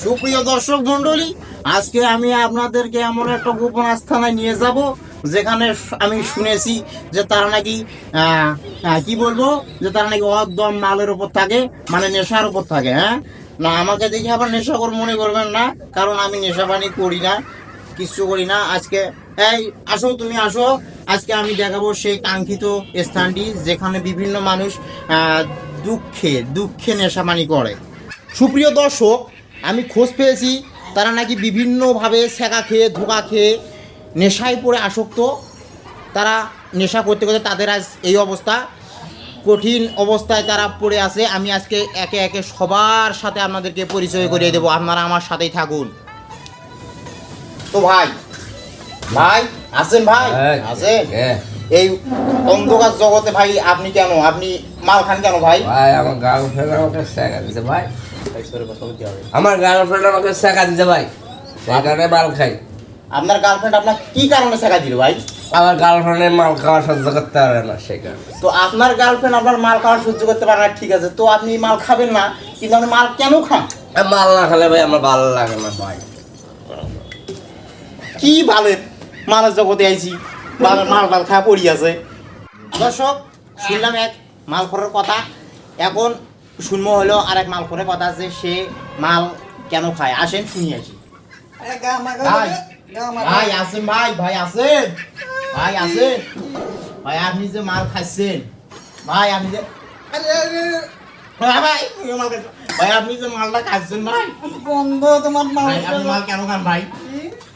সুপ্রিয় দর্শক মন্ডলী আজকে আমি আপনাদেরকে এমন একটা গোপন আস্থানায় নিয়ে যাব, যেখানে আমি শুনেছি যে তারা নাকি কি বলব, যে তারা নাকি একদম মালের উপর থাকে মানে নেশার উপর থাকে হ্যাঁ? না, আমাকে দেখে আবার নেশা নেশাকর মনে করবেন না, কারণ আমি নেশা পানি করি না, কিচ্ছু করি না। আজকে, এই, আসো, তুমি আসো, আজকে আমি দেখাবো সেই কাঙ্ক্ষিত স্থানটি, যেখানে বিভিন্ন মানুষ দুঃখে দুঃখে নেশাপানি করে। সুপ্রিয় দর্শক আমি খোঁজ পেয়েছি তারা নাকি বিভিন্নভাবে সেকা খেয়ে ধোকা খেয়ে নেশায় পড়ে আসক্ত। তারা নেশা করতে করতে তাদের আজ এই অবস্থা। কঠিন অবস্থায় তারা পড়ে আছে। আমি আজকে একে একে সবার সাথে আপনাদেরকে পরিচয় করিয়ে দেবো। আপনারা আমার সাথেই থাকুন। তো ভাই ভাই আছেন ভাই হ্যাঁ, আছেন হ্যাঁ। এই অন্ধকার জগতে ভাই আপনি কেন? আপনি মাল খান কেন ভাই? ভাই আমার শেখা ভাই। আমার গার্লফ্রেন্ড আমাকে শেখা দিতে ভাই। কারণে মাল খাই। আপনার গার্লফ্রেন্ড আপনার কি কারণে শেখা দিল ভাই? আমার গার্লফ্রেন্ডের মাল খাওয়া সহ্য করতে পারে না সেই কারণে। তো আপনার গার্লফ্রেন্ড আপনার মাল খাওয়া সহ্য করতে পারে না ঠিক আছে। তো আপনি মাল খাবেন না কিন্তু আপনি মাল কেন খান? মাল না খেলে ভাই আমার ভালো লাগে না ভাই। কি ভাবের মালের জগতে আইছি। মাল মাল মাল খাওয়া পড়ি আছে। দর্শক শুনলাম এক মাল খরের কথা। এখন শুনব হলো আর এক মাল করে কথা যে সে মাল কেন খায়? আসেন শুনি আসি। ভাই ভাই আসেন ভাই ভাই আসেন। ভাই আসেন। ভাই আপনি যে মাল খাচ্ছেন ভাই আপনি যে হ্যাঁ ভাই মাল আপনি যে মালটা খাচ্ছেন ভাই। গন্ধ তোমার ভাই আপনি মাল কেন খান ভাই?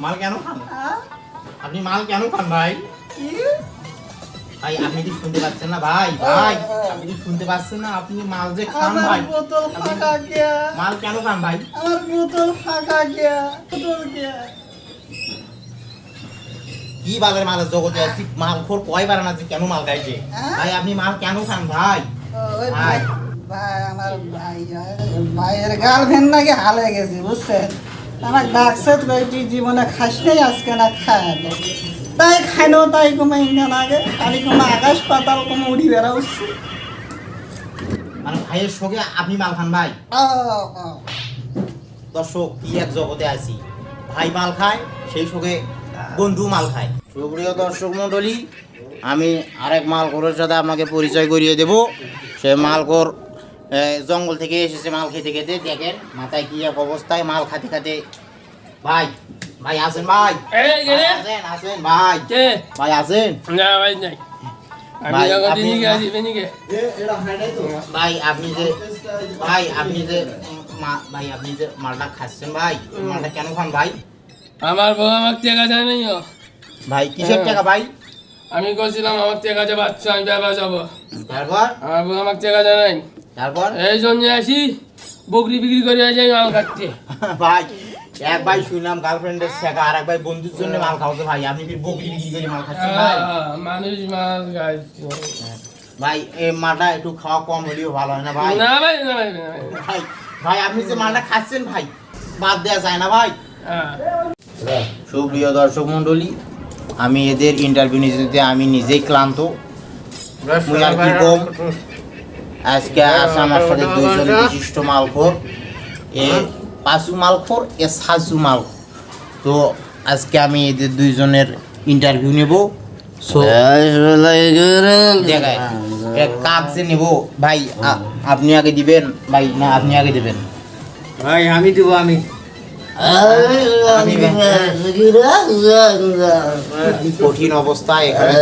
মাল কেন খান? আপনি মাল কেন খান ভাই? ভাই আপনি কি শুনতে পাচ্ছেন না? ভাই ভাই আপনি কি শুনতে পাচ্ছেন না? আপনি মাল যে খান ভাই। বোতল ফাঁকা গিয়া। মাল কেন খান ভাই? আমার বোতল ফাঁকা গিয়া বোতল গিয়া। কি মালের জগতে আছি মাল খোর কয়বার না যে কেন মাল খাইছে? হ্যাঁ? ভাই আপনি মাল কেন খান ভাই? ভাই। ভাই ভাই আমার ভাই ভাইয়ের গার্লফ্রেন্ড নাকি হালে গেছে বুঝছেন? আমার ডাকছে তুই জীবনে খাস নাই আজকে না খায় তাই খাইনো তাই কমে ইন্ডিয়ান আগে তাই কমে আকাশ পাতাল কমে উড়ি বেড়া উঠছে মানে ভাইয়ের সঙ্গে আপনি মাল খান ভাই। দর্শক কি এক জগতে আছি। ভাই মাল খায় সেই সঙ্গে বন্ধু মাল খায়। সুপ্রিয় দর্শক মণ্ডলী আমি আরেক মালকোরের সাথে আপনাকে পরিচয় করিয়ে দেব। সে মালকোর জঙ্গল থেকে এসেছে মাল খেতে খেতে। দেখেন মাথায় কি এক অবস্থায় মাল খাতে খাতে ভাই ভাই আসেন ভাই ভাই, গেলে আসেন আসেন ভাই কে ভাই আসেন না ভাই নাই আমি ভাই, আপনি- যে ভাই আপনি যে মা- ভাই আপনি যে মালটা খাচ্ছেন ভাই মালটা কেন খান ভাই আমার বউ আমাকে টাকা দেয় নাই ও। ভাই কিসের টাকা ভাই আমি করছিলাম আমার টাকা যে বাচ্চা আমি ব্যবসা যাব তারপর আমার বউ আমাকে টাকা দেয় নাই তারপর এই জন্য আসি বকরি বিক্রি করে যাই মাল কাটতে ভাই এক ভাই শুনলাম গার্লফ্রেন্ডের শেখা আর এক ভাই বন্ধুর জন্য মাল খাওয়াতে ভাই আপনি কি বকরি বিক্রি করে মাল খাচ্ছেন ভাই? আহ, মানুষ মাল গাছ ভাই এই মালটা একটু খাওয়া কম হলেও ভালো হয় না ভাই? না ভাই না ভাই ভাই। ভাই ভাই আপনি যে মালটা খাচ্ছেন ভাই বাদ দেওয়া যায় না ভাই। হ্যাঁ। সুপ্রিয় দর্শক মন্ডলী আমি এদের ইন্টারভিউ নিতে আমি নিজেই ক্লান্ত। মুই আর কি কম? আজকে আছে আমার সাথে দুইজন বিশিষ্ট মালখোর। এ পাঁচু মালখোর এ সাজু মালখোর। তো আজকে আমি এদের দুইজনের ইন্টারভিউ নেব। সো কাক যে নেব ভাই আপনি আগে দিবেন ভাই না আপনি আগে দিবেন। ভাই আমি দিব আমি। আমি কঠিন অবস্থা এখানে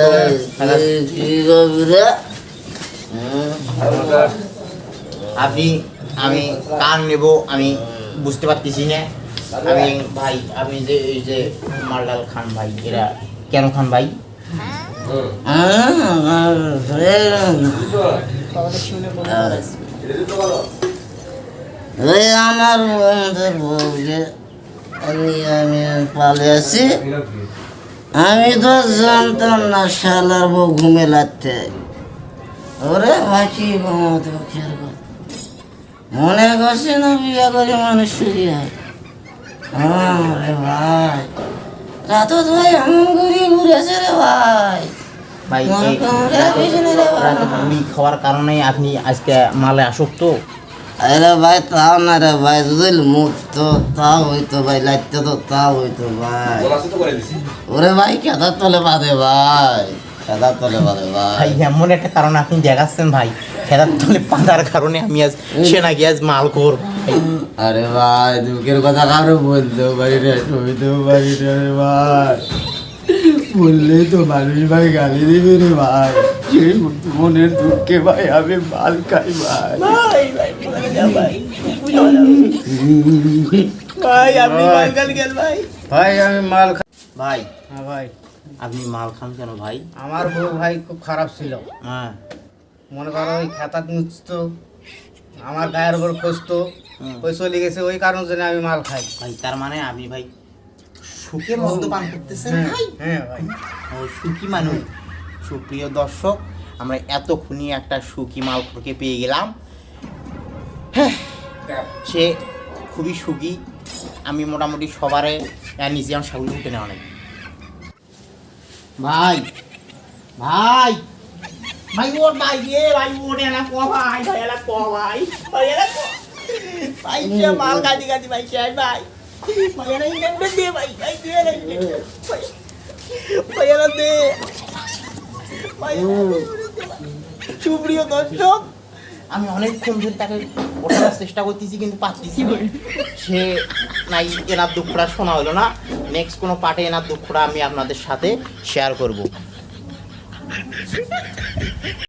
আপনি আমি কান নেব আমি বুঝতে পারতেছি না। আমি ভাই, আমি যে এই যে মালডাল খান ভাই, এরা কেন খান ভাই? আমার বন্ধুর বউকে আমি আমি আছি। আমি তো জানতাম না শালার বউ ঘুমে লাগতে। ওরে বাকি খেয়াল কর। মনে করছে না বিয়ে করে মানুষ সুখী হয় রে ভাই। রাত ভাই এমন ঘুরিয়ে ঘুরেছে রে ভাই। ভাই মুড়ি খাওয়ার কারণে আপনি আজকে মালে আসক্ত আরে ভাই তাও না রে ভাই যদি মুক্ত তাও হইতো ভাই তো তাও হইতো ভাই। ওরে ভাই কেদার তলে বাঁধে ভাই। তলে বাঁধে ভাই। এমন একটা কারণ আপনি দেখাচ্ছেন ভাই। খেলার তলে পাতার কারণে আমি আজ সে নাকি আজ মাল করব আরে ভাই দুঃখের কথা কারও বলতেও পারি রে টইতেও পারি রে রে ভাই। বললে তো মানুষ ভাই গালি দিবে রে ভাই। সেই মনের দুঃখে ভাই আমি মাল খাই ভাই। ভাই আপনি মাল ভাই। ভাই আমি মাল খাই ভাই। হ্যাঁ ভাই। আপনি মাল খান কেন ভাই? আমার বউ ভাই খুব খারাপ ছিল। হ্যাঁ। মনে করো ওই খাতাত মুছতো আমার গায়ের উপর খুঁজতো ওই চলে গেছে ওই কারণ জন্য আমি মাল খাই। ভাই তার মানে আপনি ভাই সুখে মদ্যপান করতেছেন? ভাই হ্যাঁ ভাই। ও সুখী মানুষ। সুপ্রিয় দর্শক আমরা এতক্ষণই একটা সুখী মাল মালখোরকে পেয়ে গেলাম। হ্যাঁ, সে খুবই সুখী। আমি মোটামুটি সবারে নিজে আমার সাগুল উঠে নেওয়া নাই ভাই ভাই। ভাই ওর ভাই রে ভাই ওরে না কো ভাই ভাই এলা কো ভাই ভাই এলা কো। ভাই সে মাল গাদি গাদি ভাই সে ভাই। ভাই এলা ইনে দে ভাই ভাই দে রে ভাই ভাই এলা দে। ভাই সুপ্রিয় দর্শক আমি অনেকক্ষণ ধরে তাকে ওঠানোর চেষ্টা করতেছি কিন্তু পাচ্ছি। সে নাই এনার দুঃখটা শোনা হলো না। নেক্সট কোনো পার্টে এনার দুঃখটা আমি আপনাদের সাথে শেয়ার করব।